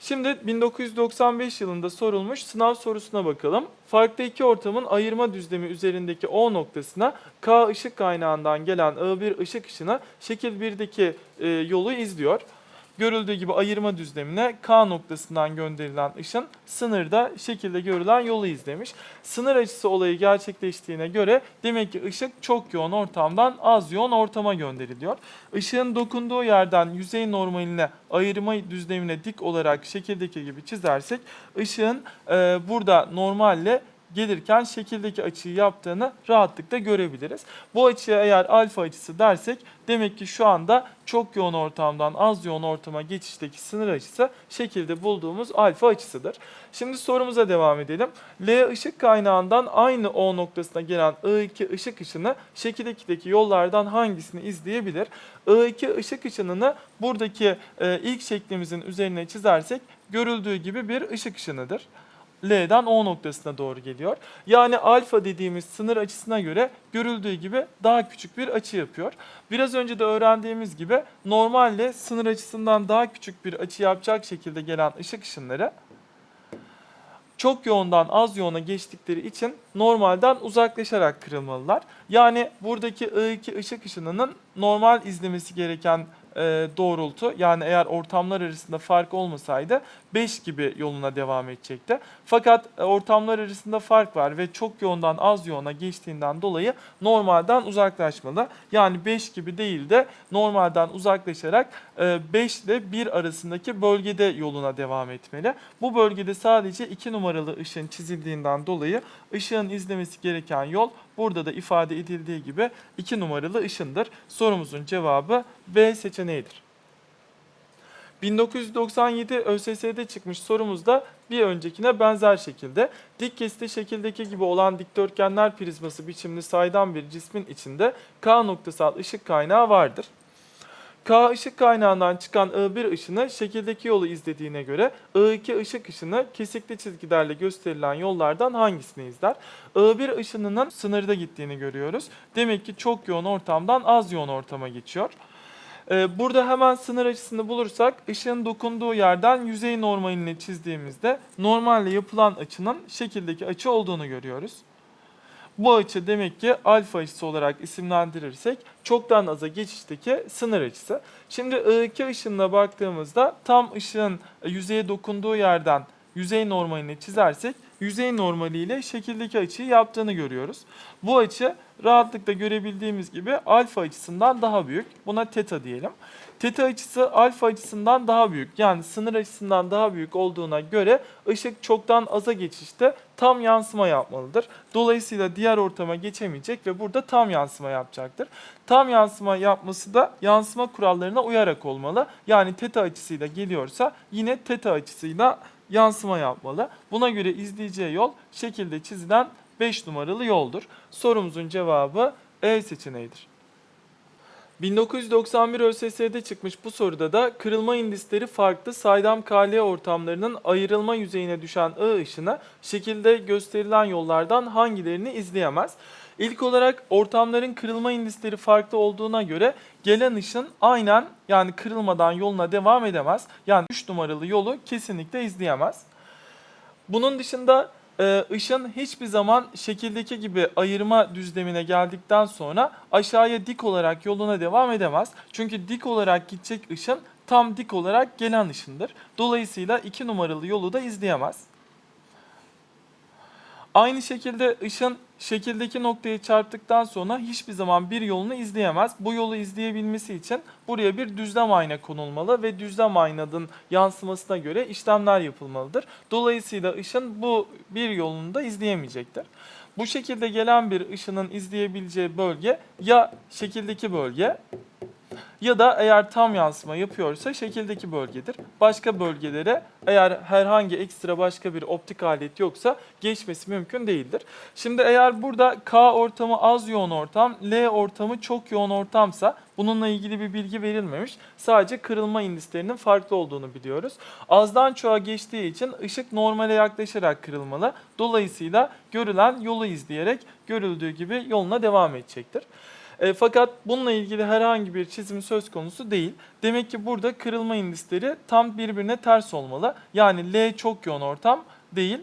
Şimdi 1995 yılında sorulmuş sınav sorusuna bakalım. Farklı iki ortamın ayırma düzlemi üzerindeki O noktasına K ışık kaynağından gelen I1 ışık ışını şekil 1'deki e, yolu izliyor. Görüldüğü gibi ayırma düzlemine K noktasından gönderilen ışın sınırda şekilde görülen yolu izlemiş. Sınır açısı olayı gerçekleştiğine göre demek ki ışık çok yoğun ortamdan az yoğun ortama gönderiliyor. Işığın dokunduğu yerden yüzey normaline ayırma düzlemine dik olarak şekildeki gibi çizersek ışığın e, burada normalle gelirken şekildeki açıyı yaptığını rahatlıkla görebiliriz. Bu açıya eğer alfa açısı dersek demek ki şu anda çok yoğun ortamdan az yoğun ortama geçişteki sınır açısı şekilde bulduğumuz alfa açısıdır. Şimdi sorumuza devam edelim. L ışık kaynağından aynı O noktasına gelen I2 ışık ışını şekil 2'deki yollardan hangisini izleyebilir? I2 ışık ışınını buradaki e, ilk şeklimizin üzerine çizersek görüldüğü gibi bir ışık ışınıdır. L'den O noktasına doğru geliyor. Yani alfa dediğimiz sınır açısına göre görüldüğü gibi daha küçük bir açı yapıyor. Biraz önce de öğrendiğimiz gibi normalde sınır açısından daha küçük bir açı yapacak şekilde gelen ışık ışınları çok yoğundan az yoğuna geçtikleri için normalden uzaklaşarak kırılmalılar. Yani buradaki I2 ışık ışınının normal izlemesi gereken e, doğrultu yani eğer ortamlar arasında fark olmasaydı 5 gibi yoluna devam edecekti. Fakat e, ortamlar arasında fark var ve çok yoğundan az yoğuna geçtiğinden dolayı normalden uzaklaşmalı. Yani 5 gibi değil de normalden uzaklaşarak e, 5 ile 1 arasındaki bölgede yoluna devam etmeli. Bu bölgede sadece 2 numaralı ışın çizildiğinden dolayı ışığın izlemesi gereken yol burada da ifade edildiği gibi 2 numaralı ışındır. Sorumuzun cevabı B seçeneğidir. 1997 ÖSS'de çıkmış sorumuzda bir öncekine benzer şekilde dik kesiti şekildeki gibi olan dikdörtgenler prizması biçimli saydam bir cismin içinde K noktasal ışık kaynağı vardır. K ışık kaynağından çıkan I1 ışını şekildeki yolu izlediğine göre I2 ışık ışını kesikli çizgilerle gösterilen yollardan hangisini izler? I1 ışınının sınırda gittiğini görüyoruz. Demek ki çok yoğun ortamdan az yoğun ortama geçiyor. Ee, Burada hemen sınır açısını bulursak ışığın dokunduğu yerden yüzey normalini çizdiğimizde normalle yapılan açının şekildeki açı olduğunu görüyoruz. Bu açı demek ki alfa açısı olarak isimlendirirsek çoktan aza geçişteki sınır açısı. Şimdi I2 ışınına baktığımızda tam ışığın yüzeye dokunduğu yerden yüzey normalini çizersek yüzey normaliyle şekildeki açıyı yaptığını görüyoruz. Bu açı rahatlıkla görebildiğimiz gibi alfa açısından daha büyük. Buna teta diyelim. Teta açısı alfa açısından daha büyük. Yani sınır açısından daha büyük olduğuna göre ışık çoktan aza geçişte tam yansıma yapmalıdır. Dolayısıyla diğer ortama geçemeyecek ve burada tam yansıma yapacaktır. Tam yansıma yapması da yansıma kurallarına uyarak olmalı. Yani teta açısıyla geliyorsa yine teta açısıyla yansıma yapmalı. Buna göre izleyeceği yol şekilde çizilen 5 numaralı yoldur. Sorumuzun cevabı E seçeneğidir. 1991 ÖSS'de çıkmış bu soruda da kırılma indisleri farklı saydam KL ortamlarının ayrılma yüzeyine düşen I ışını şekilde gösterilen yollardan hangilerini izleyemez? İlk olarak ortamların kırılma indisleri farklı olduğuna göre gelen ışın aynen yani kırılmadan yoluna devam edemez. Yani 3 numaralı yolu kesinlikle izleyemez. Bunun dışında e, ışın hiçbir zaman şekildeki gibi ayırma düzlemine geldikten sonra aşağıya dik olarak yoluna devam edemez. Çünkü dik olarak gidecek ışın tam dik olarak gelen ışındır. Dolayısıyla 2 numaralı yolu da izleyemez. Aynı şekilde ışın şekildeki noktayı çarptıktan sonra hiçbir zaman bir yolunu izleyemez. Bu yolu izleyebilmesi için buraya bir düzlem ayna konulmalı ve düzlem aynanın yansımasına göre işlemler yapılmalıdır. Dolayısıyla ışın bu bir yolunu da izleyemeyecektir. Bu şekilde gelen bir ışının izleyebileceği bölge ya şekildeki bölge ya da eğer tam yansıma yapıyorsa şekildeki bölgedir. Başka bölgelere eğer herhangi ekstra başka bir optik alet yoksa geçmesi mümkün değildir. Şimdi eğer burada K ortamı az yoğun ortam, L ortamı çok yoğun ortamsa bununla ilgili bir bilgi verilmemiş. Sadece kırılma indislerinin farklı olduğunu biliyoruz. Azdan çoğa geçtiği için ışık normale yaklaşarak kırılmalı. Dolayısıyla görülen yolu izleyerek görüldüğü gibi yoluna devam edecektir. E, fakat bununla ilgili herhangi bir çizim söz konusu değil. Demek ki burada kırılma indisleri tam birbirine ters olmalı. Yani L çok yoğun ortam değil.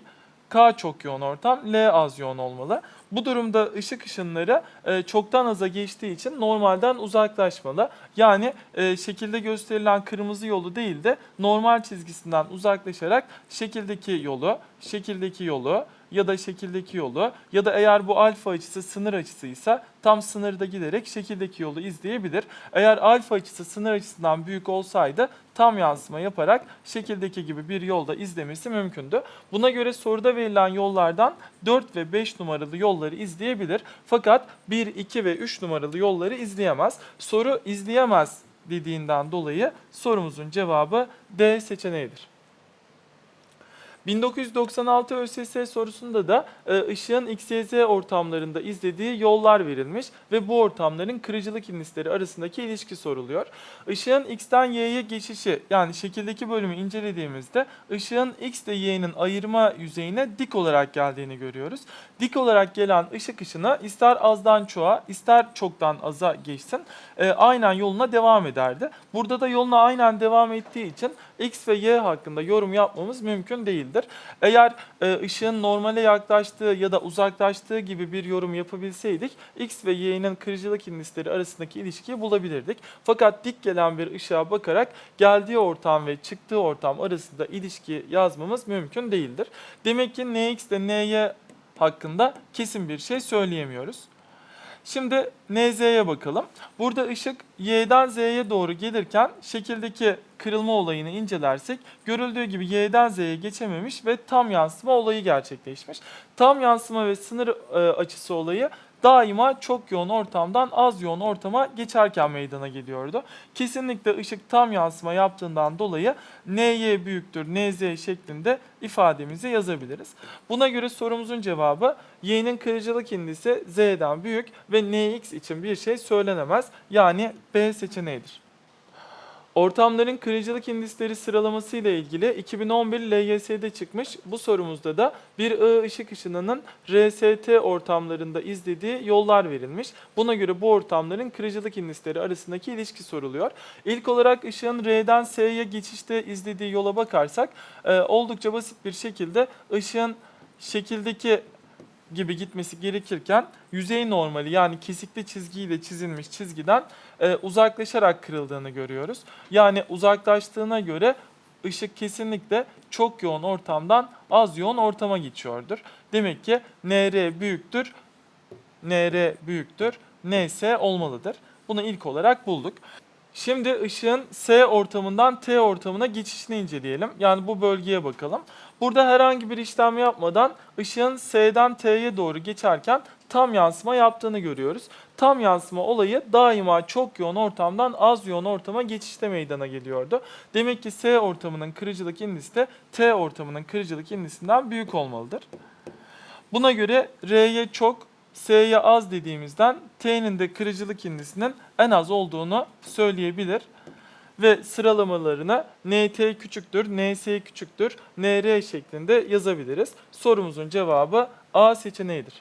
K çok yoğun ortam, L az yoğun olmalı. Bu durumda ışık ışınları e, çoktan aza geçtiği için normalden uzaklaşmalı. Yani e, şekilde gösterilen kırmızı yolu değil de normal çizgisinden uzaklaşarak şekildeki yolu, şekildeki yolu ya da şekildeki yolu ya da eğer bu alfa açısı sınır açısıysa tam sınırda giderek şekildeki yolu izleyebilir. Eğer alfa açısı sınır açısından büyük olsaydı tam yansıma yaparak şekildeki gibi bir yolda izlemesi mümkündü. Buna göre soruda verilen yollardan 4 ve 5 numaralı yolları izleyebilir. Fakat 1, 2 ve 3 numaralı yolları izleyemez. Soru izleyemez dediğinden dolayı sorumuzun cevabı D seçeneğidir. 1996 ÖSS sorusunda da e, ışığın X, Y, Z ortamlarında izlediği yollar verilmiş ve bu ortamların kırıcılık indisleri arasındaki ilişki soruluyor. Işığın X'ten Y'ye geçişi yani şekildeki bölümü incelediğimizde ışığın X ile Y'nin ayırma yüzeyine dik olarak geldiğini görüyoruz. Dik olarak gelen ışık ışını ister azdan çoğa ister çoktan aza geçsin e, aynen yoluna devam ederdi. Burada da yoluna aynen devam ettiği için X ve Y hakkında yorum yapmamız mümkün değildir. Eğer e, ışığın normale yaklaştığı ya da uzaklaştığı gibi bir yorum yapabilseydik X ve Y'nin kırıcılık indisleri arasındaki ilişkiyi bulabilirdik. Fakat dik gelen bir ışığa bakarak geldiği ortam ve çıktığı ortam arasında ilişki yazmamız mümkün değildir. Demek ki NX ile NY hakkında kesin bir şey söyleyemiyoruz. Şimdi NZ'ye bakalım. Burada ışık Y'den Z'ye doğru gelirken şekildeki kırılma olayını incelersek görüldüğü gibi Y'den Z'ye geçememiş ve tam yansıma olayı gerçekleşmiş. Tam yansıma ve sınır e, açısı olayı daima çok yoğun ortamdan az yoğun ortama geçerken meydana geliyordu. Kesinlikle ışık tam yansıma yaptığından dolayı NY büyüktür NZ şeklinde ifademizi yazabiliriz. Buna göre sorumuzun cevabı Y'nin kırıcılık indisi Z'den büyük ve NX için bir şey söylenemez. Yani B seçeneğidir. Ortamların kırıcılık indisleri sıralaması ile ilgili 2011 LYS'de çıkmış. Bu sorumuzda da bir I ışık ışınının RST ortamlarında izlediği yollar verilmiş. Buna göre bu ortamların kırıcılık indisleri arasındaki ilişki soruluyor. İlk olarak ışığın R'den S'ye geçişte izlediği yola bakarsak e, oldukça basit bir şekilde ışığın şekildeki gibi gitmesi gerekirken yüzey normali yani kesikli çizgiyle çizilmiş çizgiden e, uzaklaşarak kırıldığını görüyoruz. Yani uzaklaştığına göre ışık kesinlikle çok yoğun ortamdan az yoğun ortama geçiyordur. Demek ki NR büyüktür, NR büyüktür, NS olmalıdır. Bunu ilk olarak bulduk. Şimdi ışığın S ortamından T ortamına geçişini inceleyelim. Yani bu bölgeye bakalım. Burada herhangi bir işlem yapmadan ışığın S'den T'ye doğru geçerken tam yansıma yaptığını görüyoruz. Tam yansıma olayı daima çok yoğun ortamdan az yoğun ortama geçişte meydana geliyordu. Demek ki S ortamının kırıcılık indisi de T ortamının kırıcılık indisinden büyük olmalıdır. Buna göre R'ye çok, S'ye az dediğimizden T'nin de kırıcılık indisinin en az olduğunu söyleyebilir. Ve sıralamalarını NT küçüktür, NS küçüktür, NR şeklinde yazabiliriz. Sorumuzun cevabı A seçeneğidir.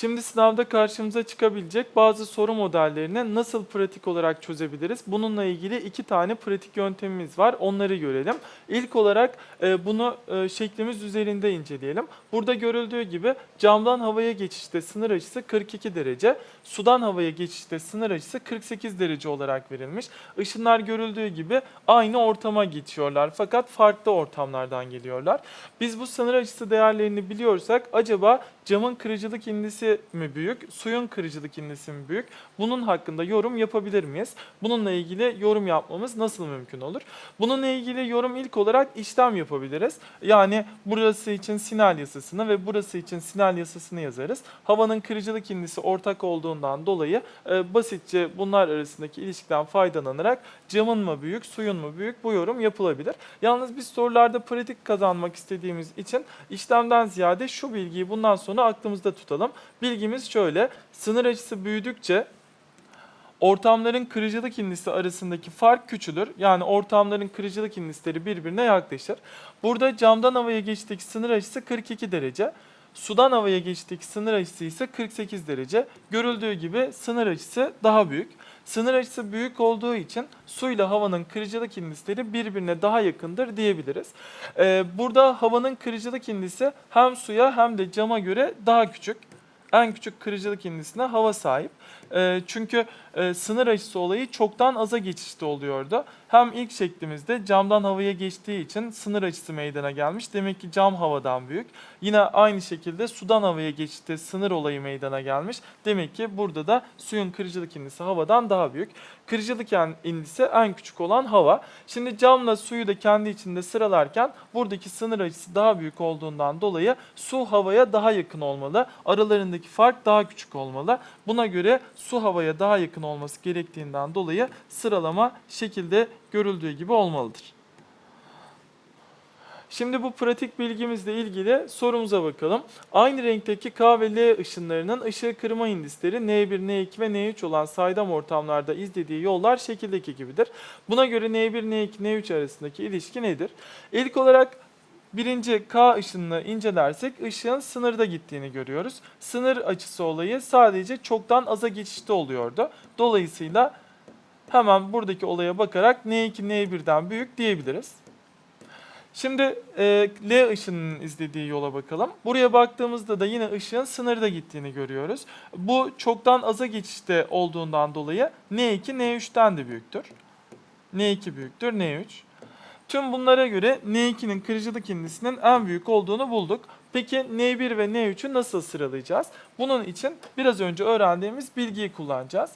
Şimdi sınavda karşımıza çıkabilecek bazı soru modellerini nasıl pratik olarak çözebiliriz? Bununla ilgili iki tane pratik yöntemimiz var. Onları görelim. İlk olarak e, bunu e, şeklimiz üzerinde inceleyelim. Burada görüldüğü gibi camdan havaya geçişte sınır açısı 42 derece, sudan havaya geçişte sınır açısı 48 derece olarak verilmiş. Işınlar görüldüğü gibi aynı ortama geçiyorlar fakat farklı ortamlardan geliyorlar. Biz bu sınır açısı değerlerini biliyorsak acaba camın kırıcılık indisi mi büyük, suyun kırıcılık indisi mi büyük? Bunun hakkında yorum yapabilir miyiz? Bununla ilgili yorum yapmamız nasıl mümkün olur? Bununla ilgili yorum ilk olarak işlem yapabiliriz. Yani burası için sinal yasasını ve burası için sinal yasasını yazarız. Havanın kırıcılık indisi ortak olduğundan dolayı e, basitçe bunlar arasındaki ilişkiden faydalanarak camın mı büyük, suyun mu büyük bu yorum yapılabilir. Yalnız biz sorularda pratik kazanmak istediğimiz için işlemden ziyade şu bilgiyi bundan sonra aklımızda tutalım. Bilgimiz şöyle, sınır açısı büyüdükçe ortamların kırıcılık indisi arasındaki fark küçülür. Yani ortamların kırıcılık indisleri birbirine yaklaşır. Burada camdan havaya geçtiği sınır açısı 42 derece. Sudan havaya geçtiği sınır açısı ise 48 derece. Görüldüğü gibi sınır açısı daha büyük. Sınır açısı büyük olduğu için suyla havanın kırıcılık indisleri birbirine daha yakındır diyebiliriz. Ee, burada havanın kırıcılık indisi hem suya hem de cama göre daha küçük. En küçük kırıcılık indisine hava sahip. Ee, çünkü e, sınır açısı olayı çoktan aza geçişte oluyordu. Hem ilk şeklimizde camdan havaya geçtiği için sınır açısı meydana gelmiş. Demek ki cam havadan büyük. Yine aynı şekilde sudan havaya geçişte sınır olayı meydana gelmiş. Demek ki burada da suyun kırıcılık indisi havadan daha büyük. Kırıcılık indisi en küçük olan hava. Şimdi camla suyu da kendi içinde sıralarken buradaki sınır açısı daha büyük olduğundan dolayı su havaya daha yakın olmalı. Aralarındaki fark daha küçük olmalı. Buna göre su havaya daha yakın olması gerektiğinden dolayı sıralama şekilde görüldüğü gibi olmalıdır. Şimdi bu pratik bilgimizle ilgili sorumuza bakalım. Aynı renkteki K ve L ışınlarının ışığı kırma indisleri N1, N2 ve N3 olan saydam ortamlarda izlediği yollar şekildeki gibidir. Buna göre N1, N2, N3 arasındaki ilişki nedir? İlk olarak birinci K ışınını incelersek ışığın sınırda gittiğini görüyoruz. Sınır açısı olayı sadece çoktan aza geçişte oluyordu. Dolayısıyla hemen buradaki olaya bakarak N2, N1'den büyük diyebiliriz. Şimdi e, L ışınının izlediği yola bakalım. Buraya baktığımızda da yine ışığın sınırda gittiğini görüyoruz. Bu çoktan aza geçişte olduğundan dolayı N2 N3'ten de büyüktür. N2 büyüktür N3. Tüm bunlara göre N2'nin kırıcılık indisinin en büyük olduğunu bulduk. Peki N1 ve N3'ü nasıl sıralayacağız? Bunun için biraz önce öğrendiğimiz bilgiyi kullanacağız.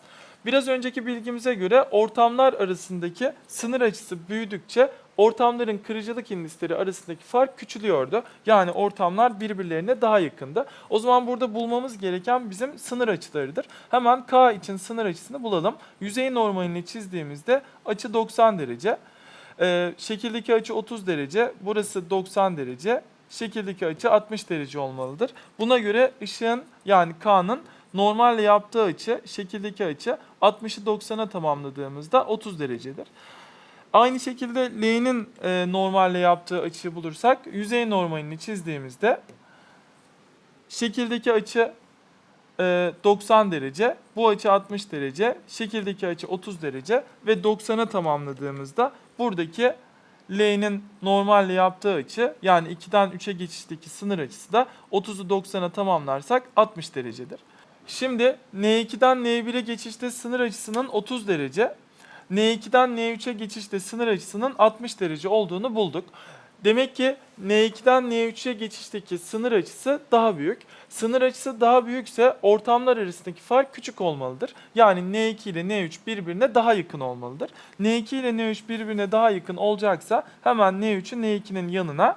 Biraz önceki bilgimize göre ortamlar arasındaki sınır açısı büyüdükçe ortamların kırıcılık indisleri arasındaki fark küçülüyordu. Yani ortamlar birbirlerine daha yakındı. O zaman burada bulmamız gereken bizim sınır açılarıdır. Hemen K için sınır açısını bulalım. Yüzey normalini çizdiğimizde açı 90 derece. Ee, şekildeki açı 30 derece, burası 90 derece, şekildeki açı 60 derece olmalıdır. Buna göre ışığın yani K'nın normalle yaptığı açı, şekildeki açı 60'ı 90'a tamamladığımızda 30 derecedir. Aynı şekilde L'nin e, normalle yaptığı açıyı bulursak yüzey normalini çizdiğimizde şekildeki açı e, 90 derece, bu açı 60 derece, şekildeki açı 30 derece ve 90'a tamamladığımızda buradaki L'nin normalle yaptığı açı yani 2'den 3'e geçişteki sınır açısı da 30'u 90'a tamamlarsak 60 derecedir. Şimdi N2'den N1'e geçişte sınır açısının 30 derece, N2'den N3'e geçişte sınır açısının 60 derece olduğunu bulduk. Demek ki N2'den N3'e geçişteki sınır açısı daha büyük. Sınır açısı daha büyükse ortamlar arasındaki fark küçük olmalıdır. Yani N2 ile N3 birbirine daha yakın olmalıdır. N2 ile N3 birbirine daha yakın olacaksa hemen N3'ü N2'nin yanına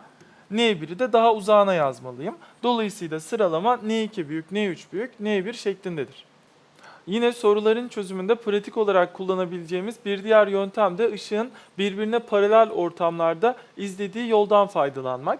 N1'i de daha uzağına yazmalıyım. Dolayısıyla sıralama N2 büyük, N3 büyük, N1 şeklindedir. Yine soruların çözümünde pratik olarak kullanabileceğimiz bir diğer yöntem de ışığın birbirine paralel ortamlarda izlediği yoldan faydalanmak.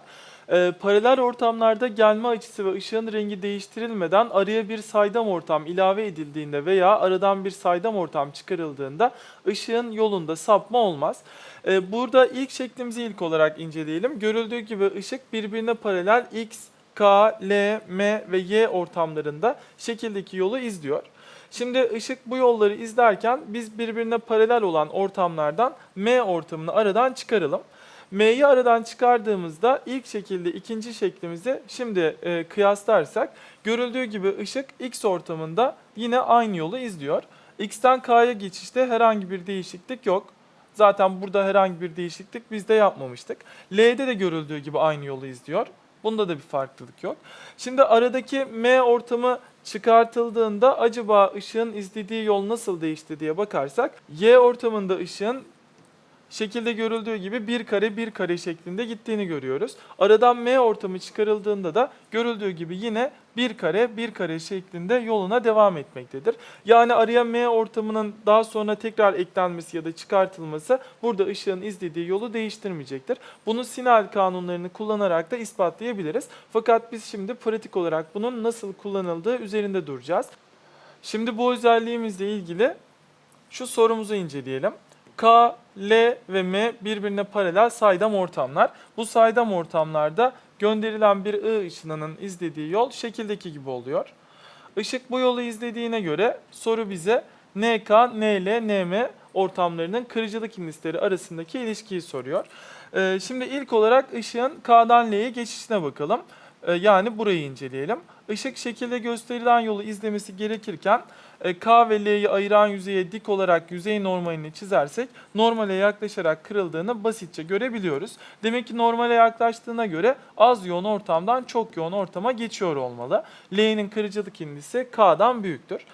Ee, paralel ortamlarda gelme açısı ve ışığın rengi değiştirilmeden araya bir saydam ortam ilave edildiğinde veya aradan bir saydam ortam çıkarıldığında ışığın yolunda sapma olmaz. Ee, burada ilk şeklimizi ilk olarak inceleyelim. Görüldüğü gibi ışık birbirine paralel X, K, L, M ve Y ortamlarında şekildeki yolu izliyor. Şimdi ışık bu yolları izlerken biz birbirine paralel olan ortamlardan M ortamını aradan çıkaralım. M'yi aradan çıkardığımızda ilk şekilde ikinci şeklimizi şimdi e, kıyaslarsak görüldüğü gibi ışık X ortamında yine aynı yolu izliyor. X'ten K'ya geçişte herhangi bir değişiklik yok. Zaten burada herhangi bir değişiklik biz de yapmamıştık. L'de de görüldüğü gibi aynı yolu izliyor. Bunda da bir farklılık yok. Şimdi aradaki M ortamı çıkartıldığında acaba ışığın izlediği yol nasıl değişti diye bakarsak Y ortamında ışığın şekilde görüldüğü gibi bir kare bir kare şeklinde gittiğini görüyoruz. Aradan M ortamı çıkarıldığında da görüldüğü gibi yine bir kare bir kare şeklinde yoluna devam etmektedir. Yani araya M ortamının daha sonra tekrar eklenmesi ya da çıkartılması burada ışığın izlediği yolu değiştirmeyecektir. Bunu Sinal kanunlarını kullanarak da ispatlayabiliriz. Fakat biz şimdi pratik olarak bunun nasıl kullanıldığı üzerinde duracağız. Şimdi bu özelliğimizle ilgili şu sorumuzu inceleyelim. K, L ve M birbirine paralel saydam ortamlar. Bu saydam ortamlarda gönderilen bir I ışınının izlediği yol şekildeki gibi oluyor. Işık bu yolu izlediğine göre soru bize NK, NL, NM ortamlarının kırıcılık indisleri arasındaki ilişkiyi soruyor. Ee, şimdi ilk olarak ışığın K'dan L'ye geçişine bakalım. Ee, yani burayı inceleyelim. Işık şekilde gösterilen yolu izlemesi gerekirken K ve ayıran yüzeye dik olarak yüzey normalini çizersek normale yaklaşarak kırıldığını basitçe görebiliyoruz. Demek ki normale yaklaştığına göre az yoğun ortamdan çok yoğun ortama geçiyor olmalı. L'nin kırıcılık indisi K'dan büyüktür.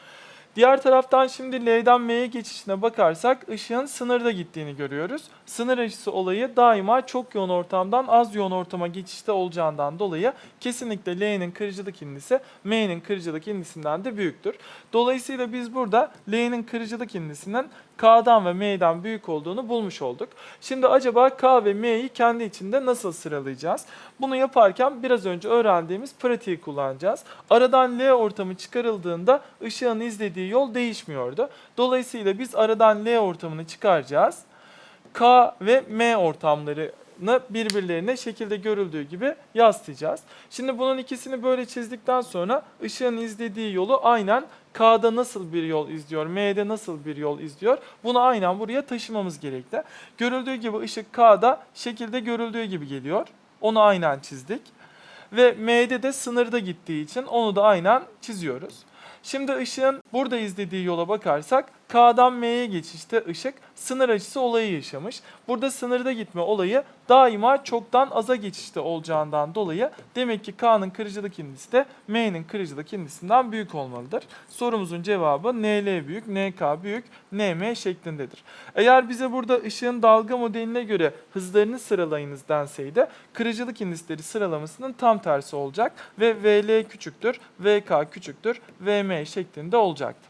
Diğer taraftan şimdi L'den M'ye geçişine bakarsak ışığın sınırda gittiğini görüyoruz. Sınır açısı olayı daima çok yoğun ortamdan az yoğun ortama geçişte olacağından dolayı kesinlikle L'nin kırıcılık indisi M'nin kırıcılık indisinden de büyüktür. Dolayısıyla biz burada L'nin kırıcılık indisinin K'dan ve M'den büyük olduğunu bulmuş olduk. Şimdi acaba K ve M'yi kendi içinde nasıl sıralayacağız? Bunu yaparken biraz önce öğrendiğimiz pratiği kullanacağız. Aradan L ortamı çıkarıldığında ışığın izlediği yol değişmiyordu. Dolayısıyla biz aradan L ortamını çıkaracağız. K ve M ortamlarını birbirlerine şekilde görüldüğü gibi yansıtacağız. Şimdi bunun ikisini böyle çizdikten sonra ışığın izlediği yolu aynen K'da nasıl bir yol izliyor, M'de nasıl bir yol izliyor bunu aynen buraya taşımamız gerekli. Görüldüğü gibi ışık K'da şekilde görüldüğü gibi geliyor. Onu aynen çizdik. Ve M'de de sınırda gittiği için onu da aynen çiziyoruz. Şimdi ışığın burada izlediği yola bakarsak K'dan M'ye geçişte ışık sınır açısı olayı yaşamış. Burada sınırda gitme olayı daima çoktan aza geçişte olacağından dolayı demek ki K'nın kırıcılık indisi de M'nin kırıcılık indisinden büyük olmalıdır. Sorumuzun cevabı NL büyük, NK büyük, NM şeklindedir. Eğer bize burada ışığın dalga modeline göre hızlarını sıralayınız denseydi kırıcılık indisleri sıralamasının tam tersi olacak ve VL küçüktür, VK küçüktür, VM şeklinde olacaktı.